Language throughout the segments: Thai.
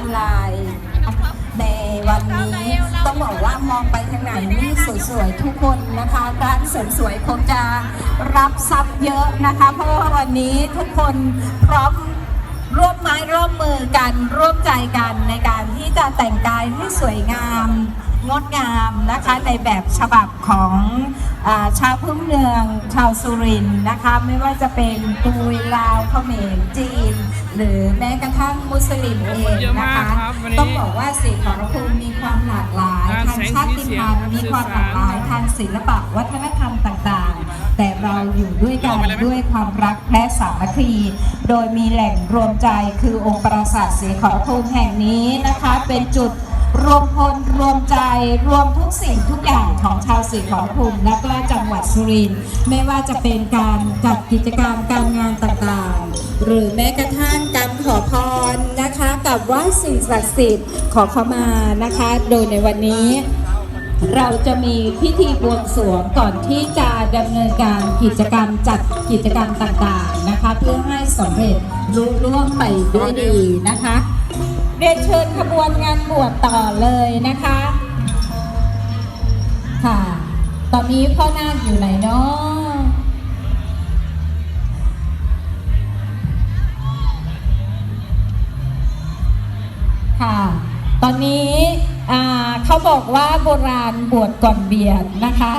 ันลายในวันนี้ต้องบอกว่ามองไปทางไหนนี่สวยๆทุกคนนะคะร้านเสริมสวยคงจะรับทรัพย์เยอะนะคะ เพราะว่าวันนี้ทุกคนพร้อมร่วมไม้ร่วมมือกันร่วมใจกันในการที่จะแต่งกายให้สวยงาม งดงามนะคะในแบบฉบับของ ชาวพื้นเมืองชาวสุรินทร์นะคะ ไม่ว่าจะเป็นตุยลาวเขมรจีน หรือแม้กระทั่งมุสลิมเองเยอะนะมากคะครับวันนี้ต้องบอกว่าสีขอรภูมิมีความหลากหลายงานทางแสงชาสีติเสียงพันธุ์มีความหลากหลายทางศิลปะวัฒนธรรมต่างๆ แต่เราอยู่ด้วยกันด้วยความรักและสามัคคี โดยมีแหล่งรวมใจคือองค์ปราสาทสีขอรภูมิแห่งนี้นะคะ เป็นจุด รวมพลรวมใจรวมทุกสิ่งทุกอย่างของชาวสีขอรภูมิและก็จังหวัดสุรินทร์ไม่ว่าจะเป็นการจัดกิจกรรมการงานต่างๆ หรือแม้กระทั่งการขอพรนะคะกับไหว่าสิ่งศักดิ์สิทธิ์ขอเข้ามานะคะ โดยในวันนี้เราจะมีพิธีบวงสรวงก่อนที่จะดำเนินการกิจกรรมจัดกิจกรรมต่างๆนะคะ เพื่อให้สำเร็จรุ่ล่วงไปด้วยดีนะคะ เรียนเชิญขบวนงานบวชต่อเลยนะคะ ค่ะ ตอนนี้พ่อนาคอยู่ไหนเนาะค่ะ ตอนนี้เขาบอกว่าโบราณบวชก่อนเบียดนะคะ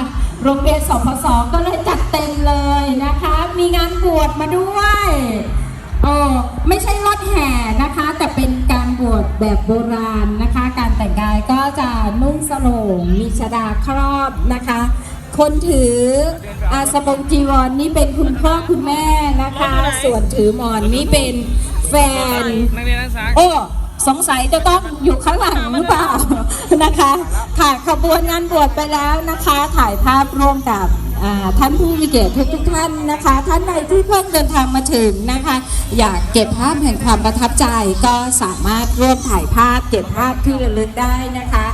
โรงเรียนสพสก็เลยจัดเต็มเลยนะคะ มีงานบวชมาด้วยเออไม่ใช่รถแห่นะคะ แต่เป็น การบวชแบบโบราณนะคะ การแต่งกายก็จะนุ่งสโลงมีชดาครอบนะคะ คนถืออาสบงจีวรนนี่เป็นคุณพ่อคุณแม่นะคะ ส่วนถือหมอนนี่เป็นแฟนนักเรียนนักศึกษาโอ้ สงสัยจะต้องอยู่ข้างหลังหรือเปล่านะคะ ค่ะขบวนงานบวชไปแล้วนะคะ ถ่ายภาพร่วมกับท่านผู้มีเกียรติทุกท่านนะคะ ท่านใดที่เพิ่งเดินทางมาถึงนะคะ อยากเก็บภาพแห่งความประทับใจก็สามารถร่วมถ่ายภาพเก็บภาพที่ระลึกได้นะคะ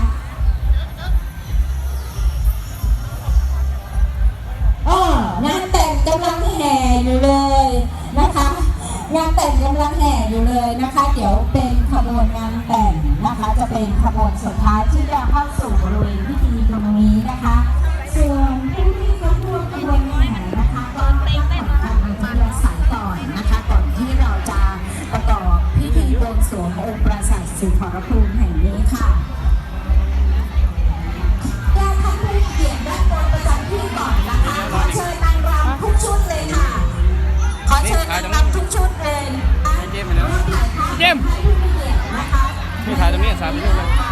อ้องานแต่งกำลังแห่อยู่เลยนะคะงานแต่งกำลังแห่อยู่เลยนะคะ เดี๋ยวเป็น บวนงานแต่งนะคะ จะเป็นขบวนสุดท้ายที่จะเข้าสู่บริเวณพิธีตรงนี้นะคะ ส่วนผู้ที่เข้าร่วมขบวนงานแห่นะคะก็ต้องทำการอัญเชิญสายก่อนนะคะ ก่อนที่เราจะประกอบพิธีบวงสรวงองค์ปราสาทสิขอรภูมิแห่งนี้ค่ะและท่านผู้มีเกียรติด้านบนประจำที่ก่อนนะคะขอเชิญนางรำทุกชุดเลยค่ะ ขอเชิญนางรำทุกชุดเลยอ่เจมส์ ไปแล้วร่ว